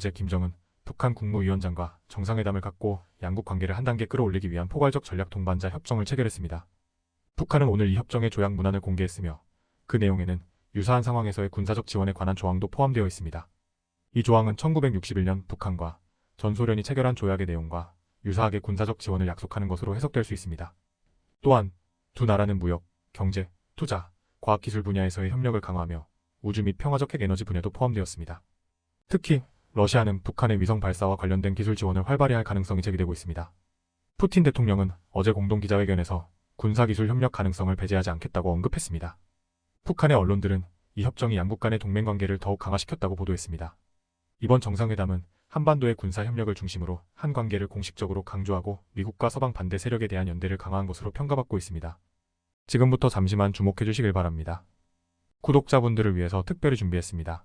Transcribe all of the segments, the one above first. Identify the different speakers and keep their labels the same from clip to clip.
Speaker 1: 어제 김정은 북한 국무위원장과 정상회담을 갖고 양국 관계를 한 단계 끌어올리기 위한 포괄적 전략 동반자 협정을 체결했습니다. 북한은 오늘 이 협정의 조약 문안을 공개했으며 그 내용에는 유사한 상황에서의 군사적 지원에 관한 조항도 포함되어 있습니다. 이 조항은 1961년 북한과 전 소련이 체결한 조약의 내용과 유사하게 군사적 지원을 약속하는 것으로 해석될 수 있습니다. 또한 두 나라는 무역, 경제, 투자, 과학기술 분야에서의 협력을 강화하며 우주 및 평화적 핵에너지 분야도 포함되었습니다. 특히 러시아는 북한의 위성 발사와 관련된 기술 지원을 활발히 할 가능성이 제기되고 있습니다. 푸틴 대통령은 어제 공동기자회견에서 군사기술 협력 가능성을 배제하지 않겠다고 언급했습니다. 북한의 언론들은 이 협정이 양국 간의 동맹 관계를 더욱 강화시켰다고 보도했습니다. 이번 정상회담은 한반도의 군사 협력을 중심으로 한 관계를 공식적으로 강조하고 미국과 서방 반대 세력에 대한 연대를 강화한 것으로 평가받고 있습니다. 지금부터 잠시만 주목해 주시길 바랍니다. 구독자분들을 위해서 특별히 준비했습니다.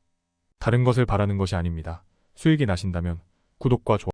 Speaker 1: 다른 것을 바라는 것이 아닙니다. 수익이 나신다면 구독과 좋아요